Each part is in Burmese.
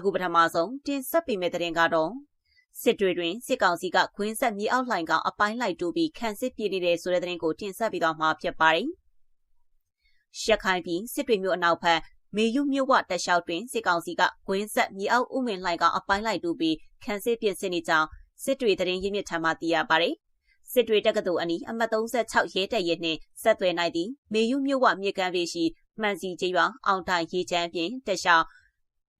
အခုပထမဆုံးတင်ဆက်ပေးမယ့်သတင်းကတော့စစ်တွေတွင်စစ်ကောင်စီကခွင်းဆက်မြေအောက်လှိုင်ကောင်အပိုင်းလိုက်တူပြီးခန့်စစ်ပြည်နေတဲ့ဆိုတဲ့သတင်းကိုတင်ဆက်ပေးသွားမှာဖြစ်ပါတယ်။ရှက်ခိုင်ပြည်စစ်တွေမြို့အနောက်ဘက်မေယုမြို့ဝတက်လျှောက်တွင်စစ်ကောင်စီကခွင်းဆက်မြေအောက်ဥမင်လှိုင်ကောင်အပိုင်းလိုက်တူပြီးခန့်စစ်ပြင်ဆင်နေကြောင်းစစ်တွေသတင်းရင်းမြစ်ထံမှသိရပါတယ်။စစ်တွေတက္ကသိုလ်အနီးအမှတ်36ရဲတပ်ရဲနှင့်ဆက်သွယ်နိုင်သည့်မေယုမြို့ဝမြေကမ်းပေရှိမှန်စီကျေးရွာအောင်တိုင်ရေချမ်းပြင်တက်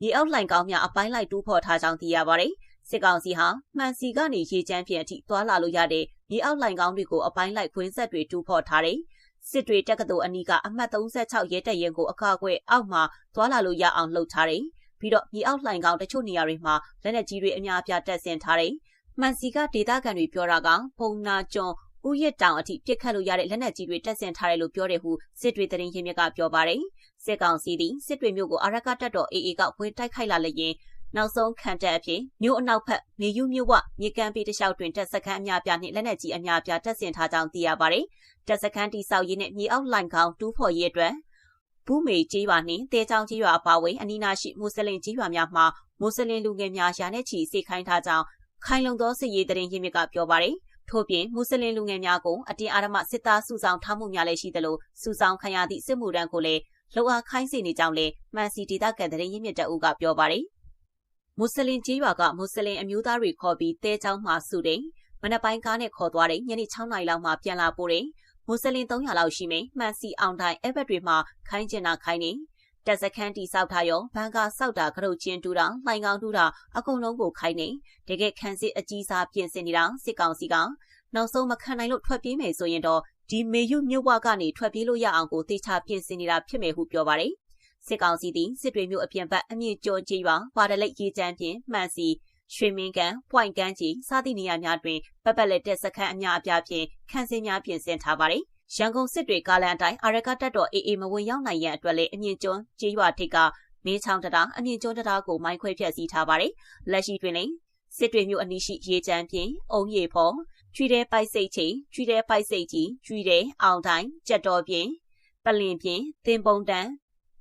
လျှောက်မြေအောက်လှိုင်ကောင်များအပိုင်းလိုက်တူးဖော်ထားကြောင်းသိရပါတယ်။စစ်ကောင်စီဟာမှန်စီကနေရေချမ်းပြင်အထိသွာလာလို့ရတဲ့မြေအောက်လှိုင်ကောင်တွေကိုအပိုင်းလိုက်ခွင်းဆက်တွေတူးဖော်ထားတယ်။စစ်တွေတက္ကသိုလ်အနီးကအမှတ်36ရဲတပ်ရင်ကိုအကာအကွယ်အောက်မှာသွာလာလို့ရအောင်လှုပ်ထားတယ်။ပြီးတော့မြေအောက်လှိုင်ကောင်တချို့နေရာတွေမှာလက်နက်ကြီးတွေအများအပြားတပ်ဆင်ထားတယ်။မှန်စီကဒေတာကန်တွေပြောတာကပုံနာကျွန်း ဥယျတောင်အထိပြစ်ခတ်လို့ရတဲ့လက်နက်ကြီးတွေတပ်ဆင်ထားတယ်လို့ပြောတယ်ဟုစစ်တွေသတင်းရင်းမြစ်ကပြောပါတယ်။စစ်ကောင်စီသည်စစ်တွေမြို့ကိုအရကတပ်တော် AA ကဝင်တိုက်ခိုက်လာလျင်နောက်ဆုံးခံတပ်အဖြစ်မြို့အနောက်ဘက်မြေယူမြို့ဝမြေကမ်းပေးတလျှောက်တွင်တပ်စခန်းအများပြားနှင့်လက်နက်ကြီးအများပြားတပ်ဆင်ထားကြောင်းသိရပါတယ်။တပ်စခန်းတိဆောက်ရေးနှင့်မြေအောက်လိုင်ခေါင်းတူးဖော်ရေးအတွက်ဘူးမေကြီးရွာနှင့်တဲချောင်းကြီးရွာအပါအဝင်အနီးနားရှိမွတ်စလင်ကြီးရွာများမှာမွတ်စလင်လူငယ်များရာနဲ့ချီစေခိုင်းထားကြောင်းခိုင်လုံသောစစ်ရေးတရင်ရင်းမြစ်ကပြောပါတယ်။ ထို့ပြင်မွတ်စလင်လူငယ်များကိုအတင်းအာရမစစ်သားစုဆောင်ထားမှုများလည်းရှိသလိုစုဆောင်ခံရသည့်စစ်မှုတန်းကိုလည်းလှုပ်အားခိုင်းစေနေကြောင်းလည်းမှန်စီဒေတာကန်တရင်ရင်းမြစ်တအုပ်ကပြောပါတယ်။မွတ်စလင်ကြီးရွာကမွတ်စလင်အမျိုးသားတွေခေါ်ပြီးတဲချောင်းမှစုတယ်။မနက်ပိုင်းကားနဲ့ခေါ်သွားတယ်ညနေ6နာရီလောက်မှပြန်လာပို့တယ်။မွတ်စလင်300လောက်ရှိမယ်။မှန်စီအောင်တိုင်းအဲ့ဘက်တွေမှာခိုင်းကျင်တာခိုင်းနေ။ တက်စခန်းတီဆောက်ထားရောဘန်ကာဆောက်တာကရုတ်ချင်းတူတာလှိုင်ကောင်းတူတာအကုန်လုံးကိုခိုင်းနေ။တကယ်ခန်းစစ်အကြီးစားပြင်ဆင်နေတာစစ်ကောင်စီကနောက်ဆုံးမခံနိုင်လို့ထွက်ပြေးမယ်ဆိုရင်တော့ဒီမေယုမြို့ဝကနေထွက်ပြေးလို့ရအောင်ကိုတေချာပြင်ဆင်နေတာဖြစ်မယ်ဟုပြောပါတယ်။စစ်ကောင်စီသည်စစ်တွေမျိုးအပြင်ဘက်အမြင့်ကျော်ကြီးရွာပါဒလိတ်ရေးချမ်းဖြင့်မှန်စီရွှေမင်းကန်၊ပွိုင်ကန်ကြီးစသည့်နေရာများတွင်ပပလက်တက်စခန်းအများအပြားဖြင့်ခန်းစင်းများပြင်ဆင်ထားပါသည်။ ရန်ကုန်စစ်တွေကားလန်တိုင်းအာရကတက်တော်အေအေမဝင်ရောက်နိုင်ရန်အတွက်လည်းအမြင့်ကျွန်းကြီးရွာထိပ်ကမင်းချောင်းတရားအမြင့်ကျွန်းတရားကိုမိုင်းခွဲဖျက်ဆီးထားပါတယ်။လက်ရှိတွင်လည်းစစ်တွေမျိုးအနီးရှိရေချမ်းဖြင့်အုံရီဖော်ကျွီတဲ့ပိုက်စိတ်ချင်းကျွီတဲ့ပိုက်စိတ်ကြီးကျွီတဲ့အောင်တိုင်းကြက်တော်ပြင်ပလင်ပြင်သင်ပုံတန်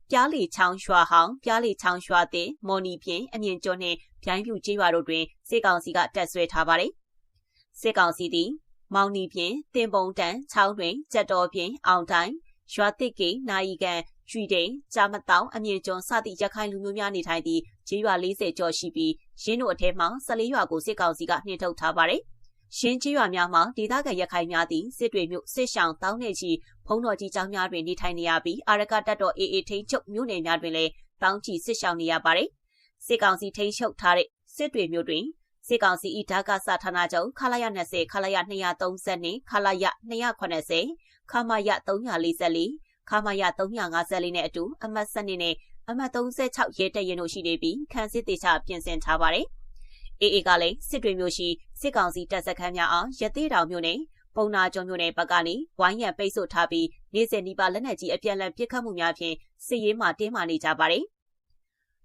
ပြားလီချောင်းရွာဟောင်းပြားလီချောင်းရွာတင်မော်နီဖြင့်အမြင့်ကျွန်းနှင့်ဗျိုင်းပြူကျေးရွာတို့တွင်စစ်ကောင်စီကတက်ဆွဲထားပါတယ်။စစ်ကောင်စီသည် မောင်နီဖြင့်တင်ပုံတန်ချောင်းတွင်ကြက်တော်ဖြင့်အောင်တိုင်းရွာတစ်ကေနိုင်ကန်ကျွီတိန်ကြာမတောင်အမြင့်ကျွန်းစသည့်ရခိုင်လူမျိုးများနေထိုင်သည့်ကျေးရွာ40ကျော်ရှိပြီးရင်းတို့အထက်မှ14ရွာကိုစစ်ကောင်စီကနှင်ထုတ်ထားပါတယ်။ရှင်းကြီးရွာများမှာဒေသခံရခိုင်များသည်စစ်တွေမြို့စစ်ရှောင်းတောင်းနေချီဘုံတော်ကြီးကျောင်းများတွင်နေထိုင်နေရပြီးအာရကတပ်တော်အေအေထိန်ချုပ်မြို့နယ်များတွင်လည်းတောင်းချီစစ်ရှောင်းနေရပါတယ်။စစ်ကောင်စီထိန်ချုပ်ထားတဲ့စစ်တွေမြို့တွင် စစ်ကောင်စီဤဓာကစဌာနချုပ်ခလာရ20ခလာရ230နဲ့ခလာရ280ခမရ344ခမရ354နဲ့အတူအမှတ်7နဲ့အမှတ်36ရဲတပ်ရင်တို့ရှိနေပြီးခန်းစစ်တေချပြင်ဆင်ထားပါတယ်။အေအေကလည်းစစ်တွေမျိုးရှိစစ်ကောင်စီတပ်စခန်းများအောင်ရသေးတောင်မြို့နယ်ပုံနာကျုံမြို့နယ်ဘက်ကနေဝိုင်းရံပိတ်ဆို့ထားပြီးနေ့စဉ်ဒီပါလက်နက်ကြီးအပြန်အလှန်ပစ်ခတ်မှုများဖြင့်စစ်ရေးမှတင်းမာနေကြပါတယ်။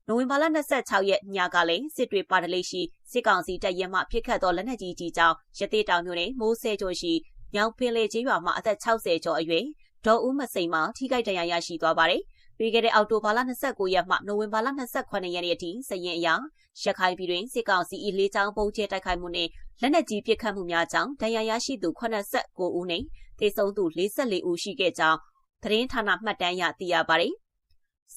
နိုဝင်ဘာလ26ရက်ညကလည်းစစ်တွေပါတလေးရှိစစ်ကောင်စီတပ်ရဲမှပြစ်ခတ်သောလက်နက်ကြီးကြီးကြောင့်ရသေးတောင်မြို့နယ်မိုးဆဲကျော်ရှိမြောင်ပင်လေကြီးရွာမှအသက်60ကျော်အရွယ်ဒေါ်ဦးမစိန်မှထိခိုက်ဒဏ်ရာရရှိသွားပါတယ်။ပြီးခဲ့တဲ့အောက်တိုဘာလ29ရက်မှနိုဝင်ဘာလ28ရက်နေ့အထိစရင်အရရခိုင်ပြည်တွင်စစ်ကောင်စီ၏လေးချောင်းပုံကျဲတိုက်ခိုက်မှုနှင့်လက်နက်ကြီးပစ်ခတ်မှုများကြောင့်ဒဏ်ရာရရှိသူ89ဦးနှင့်သေဆုံးသူ44ဦးရှိခဲ့ကြောင်းသတင်းဌာနမှတ်တမ်းရသိရပါသည်။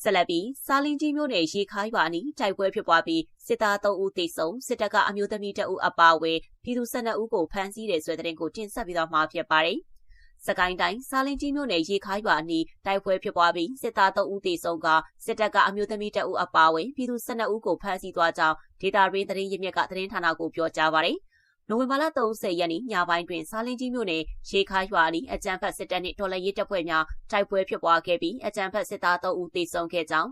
ဆက်လက်ပြီးစာလင်းကြီးမြို့နယ်ရေခါးရွာအနီးတိုက်ပွဲဖြစ်ပွားပြီးစစ်သား3ဦးသေဆုံးစစ်တပ်ကအမျိုးသမီး2ဦးအပါအဝင်ပြည်သူ12ဦးကိုဖမ်းဆီးတယ်ဆိုတဲ့သတင်းကိုတင်ဆက်ပြီးတော့မှာဖြစ်ပါတယ်။စကိုင်းတိုင်းစာလင်းကြီးမြို့နယ်ရေခါရွာအနီးတိုက်ပွဲဖြစ်ပွားပြီးစစ်သား3ဦးသေဆုံးကစစ်တပ်ကအမျိုးသမီး2ဦးအပါအဝင်ပြည်သူ12ဦးကိုဖမ်းဆီးသွားကြောင်းဒေတာရင်းသတင်းရင်းမြစ်ကသတင်းဌာနကိုပြောကြားပါရယ် နိုဝင်ဘာလ30ရက်နေ့ညပိုင်းတွင်စာလင်းကြီးမြို့နယ်ရေခါရွာအနီးအကြမ်းဖက်စစ်တပ်နှင့်တော်လှန်ရေးတပ်ဖွဲ့များတိုက်ပွဲဖြစ်ပွားခဲ့ပြီးအကြမ်းဖက်စစ်သား3ဦးသေဆုံးခဲ့ကြောင်း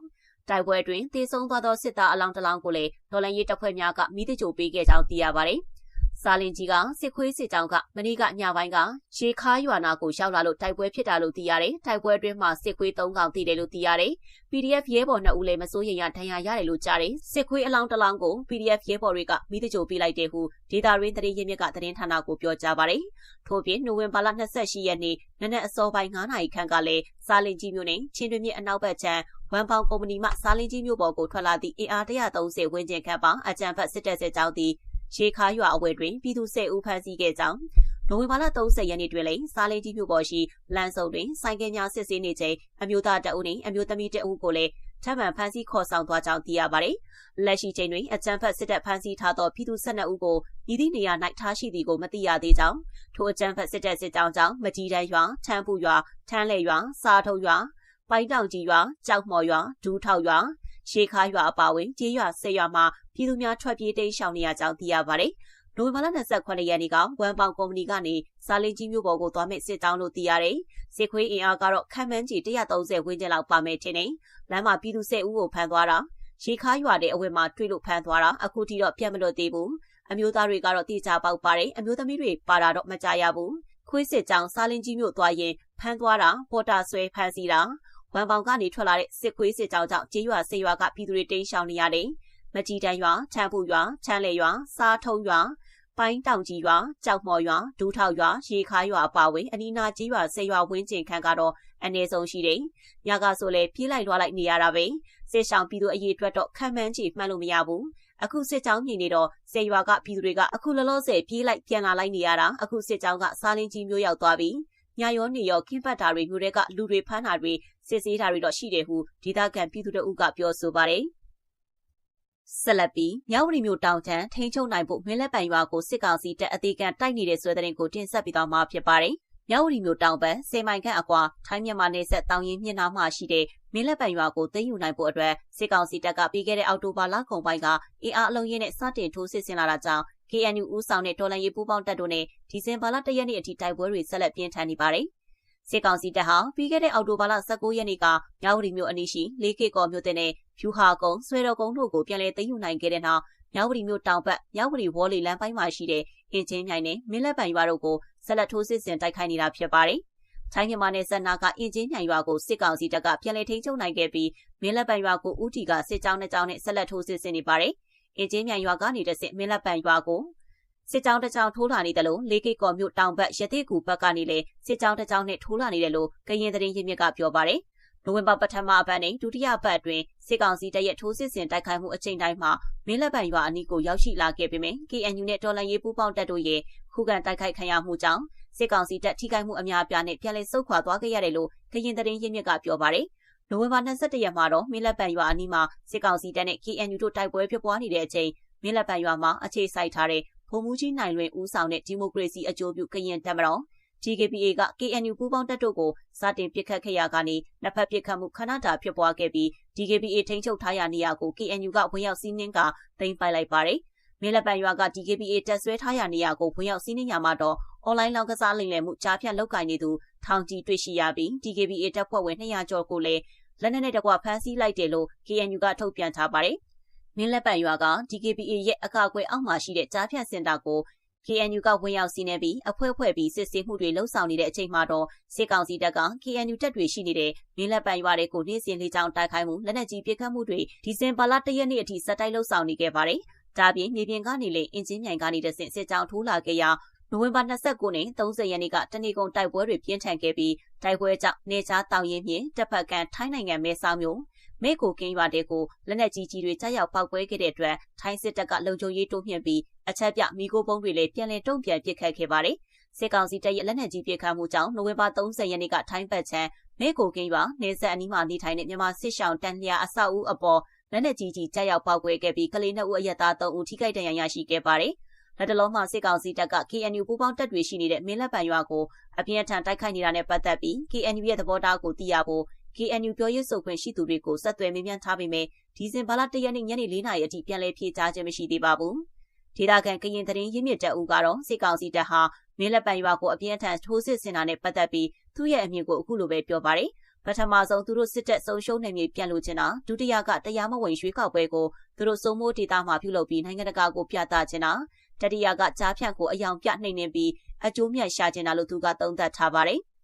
တိုက်ပွဲတွင်သေဆုံးသွားသောစစ်သားအလောင်းတစ်လောင်းကိုလည်းတော်လှန်ရေးတပ်ဖွဲ့များကမိသကြိုပေးခဲ့ကြောင်းသိရပါဗျ။ စာလင်ကြီးကစစ်ခွေးစစ်ကြောင်းကမနေ့ကညပိုင်းကရေခါရွာနာကိုရောက်လာလို့တိုက်ပွဲဖြစ်တာလို့သိရတယ်။တိုက်ပွဲအတွင်းမှာစစ်ခွေး၃កောင်တည်တယ်လို့သိရတယ်။ PDF ရဲဘော်2ဦးလည်းမစိုးရိမ်ရဒဏ်ရာရတယ်လို့ကြားတယ်။စစ်ခွေးအလောင်းတစ်လောင်းကို PDF ရဲဘော်တွေကမိတကြိုပေးလိုက်တယ်ဟုဒေတာရင်းသတင်းရင်းမြစ်ကသတင်းဌာနကိုပြောကြားပါတယ်။ထို့ပြင်နိုဝင်ဘာလ28ရက်နေ့နနက်အစောပိုင်း9နာရီခန့်ကလည်းစာလင်ကြီးမြို့နယ်ချင်းတွင်မြစ်အနောက်ဘက်ခြမ်းဝမ်ပေါင်ကုမ္ပဏီမှစားလင်းကြီးမြို့ပေါ်ကိုထွက်လာသည့်အင်အား130ဝန်းကျင်ခန့်ပါအကြံဖတ်စစ်တပ်စစ်ကြောင်းသည် ရေခါရွာအဝယ်တွင်ပြည်သူ10ဦးဖမ်းဆီးခဲ့ကြောင်းနိုဝင်ဘာလ30ရက်နေ့တွင်လည်းစားလင်းကြီးမြို့ပေါ်ရှိလမ်းစုံတွင်ဆိုင်ကယ်များစစ်ဆေးနေချိန်အမျိုးသားတအုပ်နှင့်အမျိုးသမီးတအုပ်ကိုလည်းထပ်မံဖမ်းဆီးခေါ်ဆောင်သွားကြောင်းသိရပါတယ်။လက်ရှိချိန်တွင်အကြံဖတ်စစ်တပ်ဖမ်းဆီးထားသောပြည်သူ12ဦးကိုဤသည့်နေရာ၌ထားရှိသည်ကိုမသိရသေးကြောင်းထိုအကြံဖတ်စစ်တပ်စစ်ကြောင်းကြောင့်မကြီးတန်းရွာထန်းပူရွာထန်းလေရွာစားထုံရွာပိုင်တောင်ကြီးရွာကြောက်မော်ရွာဒူးထောက်ရွာ ရှေခါရွာအပါဝင်ကျေးရွာ၁၀ရွာမှာပြည်သူများထွက်ပြေးတိမ်းရှောင်နေရကြောင်းသိရပါတယ်။နိုဝင်ဘာလ28ရက်နေ့ကဝမ်ပေါင်ကုမ္ပဏီကနေစာလင်းကြီးမြို့ပေါ်ကိုသွားမဲ့စစ်တောင်းလို့သိရတယ်။စစ်ခွေးအင်အားကတော့ခံမှန်းကြီး130ဝန်းကျင်လောက်ပါမယ်ထင်တယ်။လမ်းမှာပြည်သူ10ဦးကိုဖမ်းသွားတာရေခါရွာတဲ့အဝယ်မှာတွေ့လို့ဖမ်းသွားတာအခုထိတော့ပြတ်မလို့သေးဘူး။အမျိုးသားတွေကတော့တိကျပေါက်ပါတယ်။အမျိုးသမီးတွေပါတာတော့မကြရဘူး။ခွေးစစ်ကြောင်စာလင်းကြီးမြို့သွားရင်ဖမ်းသွားတာပေါ်တာဆွဲဖမ်းစီတာ ဝမ်ပေါင်ကနေထွက်လာတဲ့စစ်ခွေးစစ်ကြောင်းကြောင့်ကျေးရွာဆေးရွာကပြည်သူတွေတိမ်းရှောင်နေရတယ်။မကြီးတန်းရွာ၊ချမ်းပူရွာ၊ချမ်းလေရွာ၊စားထုံရွာပိုင်းတောင်ကြီးရွာ၊ကြောက်မော်ရွာ၊ဒူးထောက်ရွာ၊ရေခါရွာအပါဝင်အနီးနားကျေးရွာဆေးရွာဝင်းကျင်ခန့်ကတော့အနည်းဆုံးရှိတယ်။ညကဆိုလဲပြေးလိုက်လွှားလိုက်နေရတာပဲ။စစ်ဆောင်ပြည်သူအရေးအတွက်တော့ခံမှန်းချေမှတ်လို့မရဘူး။အခုစစ်ကြောင်းမြင်နေတော့ဆေးရွာကပြည်သူတွေကအခုလောလောဆယ်ပြေးလိုက်ပြန်လာလိုက်နေရတာအခုစစ်ကြောင်းကစားလင်းကြီးမျိုးရောက်သွားပြီ။ ညရောနေရောခင်းပတ်တာတွေမျိုးတွေကလူတွေဖမ်းတာတွေစစ်ဆေးတာတွေတော့ရှိတယ်ဟုဒေသခံပြည်သူတို့ကပြောဆိုပါတယ်ဆက်လက်ပြီးမြောက်ဝတီမြို့တောင်ထန်ထိန်ချုံနိုင်ဖို့မင်းလက်ပံရွာကိုစစ်ကောင်စီတပ်အသေးခံတိုက်နေတဲ့ဆွဲတဲ့ရင်ကိုတင်ဆက်ပြီးတော့မှာဖြစ်ပါတယ်။ မြောက်ဝတီမြို့တောင်ဘက်စေမိုင်ခန့်အကွာထိုင်းမြန်မာနယ်စပ်တောင်ရင်မြင့်နားမှာရှိတဲ့မင်းလက်ပံရွာကိုသိမ်းယူနိုင်ဖို့အတွက်စစ်ကောင်စီတပ်ကပြီးခဲ့တဲ့အောက်တိုဘာလကုန်ပိုင်းကအင်အားအလုံးရင်းနဲ့စတင်ထိုးစစ်ဆင်လာတာကြောင့် KNU ဦးဆောင်တဲ့တော်လှန်ရေးပူးပေါင်းတပ်တို့နဲ့ဒီဇင်ဘာလ၁ရက်နေ့အထိတိုက်ပွဲတွေဆက်လက်ပြင်းထန်နေပါတယ်။စစ်ကောင်စီတပ်ဟာပြီးခဲ့တဲ့အောက်တိုဘာလ19ရက်နေ့ကမြောက်ဝတီမြို့အနီးရှိလေးခေကော်မြို့တဲ့နဲ့ဖြူဟာကုန်းဆွေတော်ကုန်းတို့ကိုပြန်လည်သိမ်းယူနိုင်ခဲ့တဲ့နောက်မြောက်ဝတီမြို့တောင်ဘက်မြောက်ဝတီဝေါ်လီလမ်းပိုင်းမှာရှိတဲ့ အင်ဂျင်မြိုင်နဲ့မင်းလက်ပံရွာတို့ကိုဆက်လက်ထိုးစစ်ဆင်တိုက်ခိုက်နေတာဖြစ်ပါတယ်။ထိုင်းမြန်မာနယ်စပ်နာကအင်ဂျင်မြိုင်ရွာကိုစစ်ကောင်စီတပ်ကပြန်လည်ထိန်းချုပ်နိုင်ခဲ့ပြီးမင်းလက်ပံရွာကိုဦးတီကစစ်ကြောင်းနဲ့ကြောင်းနဲ့ဆက်လက်ထိုးစစ်ဆင်နေပါတယ်။အင်ဂျင်မြိုင်ရွာကနေတဆင့်မင်းလက်ပံရွာကိုစစ်ကြောင်းတစ်ကြောင်းထိုးလာနေတယ်လို့လေးကိကော်မြို့တောင်ဘက်ရသေးကူဘက်ကနေလေစစ်ကြောင်းတစ်ကြောင်းနဲ့ထိုးလာနေတယ်လို့ကရင်သတင်းရင်းမြစ်ကပြောပါတယ်။ နိုဝင်ဘာပထမအပတ်နဲ့ဒုတိယပတ်အတွင်းစစ်ကောင်စီတပ်ရဲ့ထိုးစစ်ဆင်တိုက်ခိုက်မှုအချိန်တိုင်းမှာမင်းလက်ပံရွာအနီးကိုရောက်ရှိလာခဲ့ပေမယ့် KNU နဲ့တော်လန်ရေးပူးပေါင်းတပ်တို့ရဲ့ခုခံတိုက်ခိုက်ခံရမှုကြောင့်စစ်ကောင်စီတပ်ထိခိုက်မှုအများအပြားနဲ့ပြန်လည်ဆုတ်ခွာသွားခဲ့ရတယ်လို့ကရင်သတင်းရင်းမြစ်ကပြောပါတယ်။နိုဝင်ဘာ22ရက်မှာတော့မင်းလက်ပံရွာအနီးမှာစစ်ကောင်စီတပ်နဲ့ KNU တို့တိုက်ပွဲဖြစ်ပွားနေတဲ့အချိန်မင်းလက်ပံရွာမှာအခြေစိုက်ထားတဲ့ဗိုလ်မှူးကြီးနိုင်လွင်ဦးဆောင်တဲ့ဒီမိုကရေစီအကျိုးပြုကရင်တပ်မတော် GKPA က KNU ပူးပေါင်းတပ်တို့ကိုစတင်ပစ်ခတ်ခဲ့ရကနေနှစ်ဖက်ပစ်ခတ်မှုခဏတာဖြစ်ပွားခဲ့ပြီး DKPA ထိန်းချုပ်ထားရာနေရာကို KNU ကဝင်ရောက်စီးနင်းကသိမ်းပိုက်လိုက်ပါတယ်။မေလပန်ရွာက DKPA တပ်ဆွဲထားရာနေရာကိုဝင်ရောက်စီးနင်းရမှာတော့အွန်လိုင်းလောက်ကစားလိမ်လည်မှုကြားဖြတ်လောက်ကင်နေသူထောင်ကြီးတွေ့ရှိရပြီး DKPA တပ်ဖွဲ့ဝင်200ကျော်ကိုလည်းလက်နက်နဲ့တကွဖမ်းဆီးလိုက်တယ်လို့ KNU ကထုတ်ပြန်ထားပါတယ်။မင်းလက်ပံရွာက DKPA ရဲ့အကာအကွယ်အောက်မှာရှိတဲ့ကြားဖြတ်စင်တာကို KNU ကဝင်ရောက်စီးနှင်းပြီးအဖွဲ့ဖွဲ့ပြီးစစ်ဆေးမှုတွေလှုပ်ဆောင်နေတဲ့အချိန်မှာတော့စစ်ကောင်စီတပ်က KNU တပ်တွေရှိနေတဲ့မင်းလက်ပံရွာတွေကိုနေ့စဉ်လေးချောင်းတိုက်ခိုက်မှုလက်နက်ကြီးပစ်ခတ်မှုတွေဒီဇင်ဘာလ၁ရက်နေ့အထိစက်တိုက်လှုပ်ဆောင်နေခဲ့ပါတယ်။ဒါပြင်မြေပြင်ကနေလေအင်ဂျင်မြိုင်ကနေတဆင့်စစ်ကြောင်းထိုးလာခဲ့ရာနိုဝင်ဘာ29နဲ့30ရက်နေ့ကတနေကုန်တိုက်ပွဲတွေပြင်းထန်ခဲ့ပြီးတိုက်ပွဲကြောင့်နေချားတောင်ရင်မြင့်တပ်ဖက်ကန်ထိုင်းနိုင်ငံမဲဆောက်မြို့ မိကိုကင်းရွာတဲကိုလက်နက်ကြီးကြီးတွေကြားရောက်ပောက်ကွဲခဲ့တဲ့အတွက်ထိုင်းစစ်တပ်ကလုံခြုံရေးတိုးမြှင့်ပြီးအချက်ပြမိကိုပုံးတွေလည်းပြန်လည်တုံ့ပြန်ပစ်ခတ်ခဲ့ပါတယ်။စစ်ကောင်စီတပ်ရဲ့လက်နက်ကြီးပစ်ခတ်မှုကြောင့်နိုဝင်ဘာ30ရက်နေ့ကထိုင်းဘက်ချမ်းမိကိုကင်းရွာနေဆက်အနီးမှာနေထိုင်တဲ့မြန်မာစစ်ရှောင်းတန်လျာအဆောက်အဦအပေါ်လက်နက်ကြီးကြီးကြားရောက်ပောက်ကွဲခဲ့ပြီးကလေးနှစ်ဦးအရက်သား3ဦးထိခိုက်ဒဏ်ရာရရှိခဲ့ပါတယ်။လက်တလုံးမှစစ်ကောင်စီတပ်က KNU ပူးပေါင်းတပ်တွေရှိနေတဲ့မင်းလက်ပံရွာကိုအပြင်းအထန်တိုက်ခိုက်နေတာနဲ့ပတ်သက်ပြီး KNU ရဲ့သဘောထားကိုသိရဖို့ KNU ပြောရေးဆိုခွင့်ရှိသူတွေကိုဆက်သွယ်မေးမြန်းထားပေမဲ့ဒီဇင်ဘာလ၁ရက်နေ့ညနေ၄နာရီအထိပြန်လည်ဖြေကြားခြင်းမရှိသေးပါဘူး။ဒေသခံကရင်သတင်းရင်းမြစ်တပ်ဦးကတော့စစ်ကောင်စီတပ်ဟာမင်းလက်ပံရွာကိုအပြင်းထန်ထိုးစစ်ဆင်တာနဲ့ပတ်သက်ပြီးသူ့ရဲ့အမြင်ကိုအခုလိုပဲပြောပါတယ်။ပထမဆုံးသူတို့စစ်တပ်ဆုံးရှုံးနေမြေပြန်လို့ချင်တာဒုတိယကတရားမဝင်ရွေးကောက်ပွဲကိုသူတို့စုံမိုးဒေတာမှာပြုလုပ်ပြီးနိုင်ငံတကာကိုပြသချင်တာတတိယကကြားဖြန့်ကိုအယောင်ပြနှိမ့်နေပြီးအကျိုးမြတ်ရှာချင်တာလို့သူကသုံးသပ်ထားပါတယ်။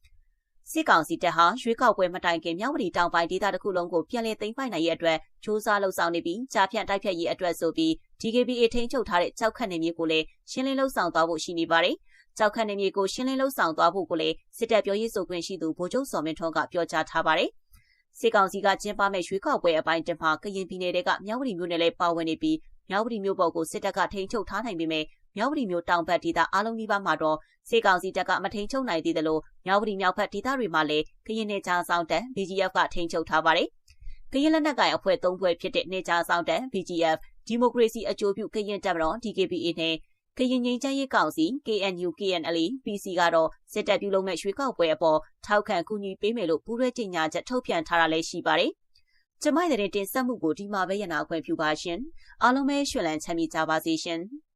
စစ်ကောင်စီတပ်ဟာရွေးကောက်ပွဲမတိုင်ခင်မြောက်ဝတီတောင်ပိုင်းဒေသတစ်ခုလုံးကိုပြန်လည်သိမ်းပိုက်နိုင်ရဲ့အတွက်စူးစမ်းလှုပ်ဆောင်နေပြီးကြားဖြန့်တိုက်ဖြတ်ရေးအတွက်ဆိုပြီး DKBA ထိန်းချုပ်ထားတဲ့ကြောက်ခတ်နေမျိုးကိုလည်းရှင်းလင်းလှုပ်ဆောင်သွားဖို့ရှိနေပါတယ်။ကြောက်ခတ်နေမျိုးကိုရှင်းလင်းလှုပ်ဆောင်သွားဖို့ကိုလည်းစစ်တပ်ပြောရေးဆိုခွင့်ရှိသူဗိုလ်ချုပ်စော်မင်းထွန်းကပြောကြားထားပါတယ်။စစ်ကောင်စီကကျင်းပမဲ့ရွေးကောက်ပွဲအပိုင်းတမှာကရင်ပြည်နယ်ကမြောက်ဝတီမြို့နယ်လည်းပါဝင်နေပြီးမြောက်ဝတီမြို့ပေါ်ကိုစစ်တပ်ကထိန်းချုပ်ထားနိုင်ပေမဲ့ မြောက်ဝတီမြို့တောင်ဘက်ဒေသအားလုံးကြီးပါမှာတော့စစ်ကောင်စီတပ်ကမထိန်ချုပ်နိုင်သေးတယ်လို့မြောက်ဝတီမြောက်ဘက်ဒေသတွေမှာလည်းကရင်နယ်ခြားဆောင်တပ် BGF ကထိန်ချုပ်ထားပါတယ်။ကရင်လက်နက်ကိုင်အဖွဲ့၃ဖွဲ့ဖြစ်တဲ့နယ်ခြားဆောင်တပ် BGF ဒီမိုကရေစီအကျိုးပြုကရင်တပ်မတော် DKBA နဲ့ကရင်ငိမ့်ချမ်းရေးကောင်စီ KNU KNLA PC ကတော့စစ်တပ်ပြုလုပ်မဲ့ရွှေကောက်ပွဲအပေါ်ထောက်ခံကူညီပေးမယ်လို့ပူးရဲကြေညာချက်ထုတ်ပြန်ထားတာလည်းရှိပါတယ်။ကျမိုက်တဲ့တင်ဆက်မှုကိုဒီမှာပဲရနာခွင့်ပြုပါရှင်။အားလုံးပဲရွှေလန်းချမ်းမြေကြပါစေရှင်။